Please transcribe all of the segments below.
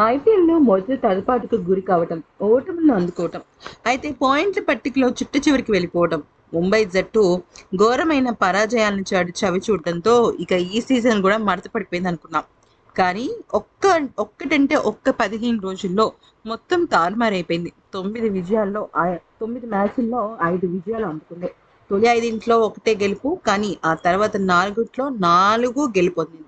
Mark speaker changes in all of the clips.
Speaker 1: ఐపీఎల్లో మొదటి తడపాటుకు గురి కావటం ఓటములను అందుకోవటం అయితే పాయింట్ల పట్టికలో చిట్ట చివరికి వెళ్ళిపోవటం. ముంబై జట్టు ఘోరమైన పరాజయాలను చాటి చవి చూడటంతో ఇక ఈ సీజన్ కూడా మడత పడిపోయింది అనుకున్నాం. కానీ ఒక్క ఒక్కటంటే ఒక్క పదిహేను రోజుల్లో మొత్తం తారుమారైపోయింది. తొమ్మిది విజయాల్లో ఆ- తొమ్మిది మ్యాచ్ల్లో ఐదు విజయాలు అందుకుంది తొలి ఐదింట్లో ఒకటే గెలుపు కానీ ఆ తర్వాత నాలుగుట్లో నాలుగు గెలుపొందింది.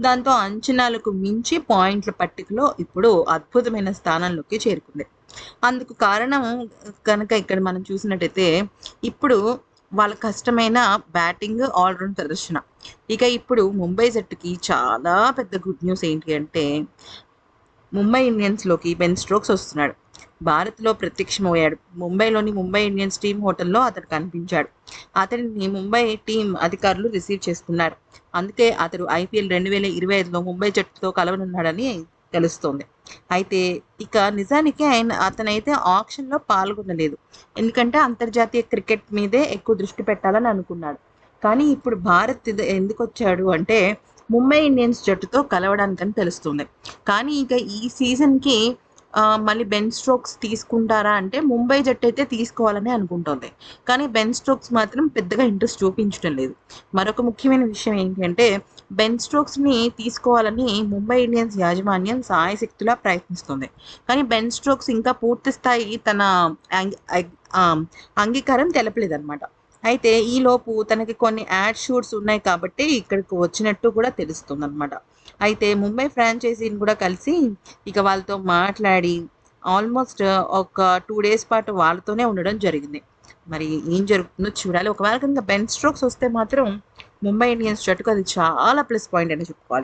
Speaker 1: దాంతో అంచనాలకు మించి పాయింట్ల పట్టికలో ఇప్పుడు అద్భుతమైన స్థానంలోకి చేరుకుంది. అందుకు కారణం కనుక ఇక్కడ మనం చూసినట్టయితే ఇప్పుడు వాళ్ళ కష్టమైన బ్యాటింగ్ ఆల్రౌండ్ ప్రదర్శన. ఇక ఇప్పుడు ముంబై జట్టుకి చాలా పెద్ద గుడ్ న్యూస్ ఏంటి అంటే ముంబై ఇండియన్స్లోకి బెన్ స్ట్రోక్స్ వస్తున్నాడు. భారత్లో ప్రత్యక్షమయ్యాడు. ముంబైలోని ముంబై ఇండియన్స్ టీం హోటల్లో అతడు కనిపించాడు. అతడిని ముంబై టీం అధికారులు రిసీవ్ చేసుకున్నారు. అందుకే అతడు ఐపీఎల్ రెండు వేల ఇరవై ఐదులో ముంబై జట్టుతో కలవనున్నాడని తెలుస్తోంది. అయితే ఇక నిజానికి ఆయన అతనైతే ఆక్షన్లో పాల్గొనలేదు. ఎందుకంటే అంతర్జాతీయ క్రికెట్ మీదే ఎక్కువ దృష్టి పెట్టాలని అనుకున్నాడు. కానీ ఇప్పుడు భారత్ ఎందుకు వచ్చాడు అంటే ముంబై ఇండియన్స్ జట్టుతో కలవడానికని తెలుస్తుంది. కానీ ఇక ఈ సీజన్కి మళ్ళీ బెన్ స్ట్రోక్స్ తీసుకుంటారా అంటే ముంబై జట్టు అయితే తీసుకోవాలని అనుకుంటోంది. కానీ బెన్ స్ట్రోక్స్ మాత్రం పెద్దగా ఇంట్రెస్ట్ చూపించడం లేదు. మరొక ముఖ్యమైన విషయం ఏంటంటే బెన్ స్ట్రోక్స్ని తీసుకోవాలని ముంబై ఇండియన్స్ యాజమాన్యం సాయశక్తులా ప్రయత్నిస్తుంది. కానీ బెన్ స్ట్రోక్స్ ఇంకా పూర్తి స్థాయి తన అంగీకారం తెలపలేదన్నమాట. అయితే ఈలోపు తనకి కొన్ని యాడ్ షూట్స్ ఉన్నాయి కాబట్టి ఇక్కడికి వచ్చినట్టు కూడా తెలుస్తుంది అనమాట అయితే ముంబై ఫ్రాంచైజీని కూడా కలిసి ఇక వాళ్ళతో మాట్లాడి ఆల్మోస్ట్ ఒక టూ డేస్ పాటు వాళ్ళతోనే ఉండడం జరిగింది. మరి ఏం జరుగుతుందో చూడాలి. ఒకవేళ కనుక బెన్ స్ట్రోక్స్ వస్తే మాత్రం ముంబై ఇండియన్స్ జట్టుకు అది చాలా ప్లస్ పాయింట్ అని చెప్పుకోవాలి.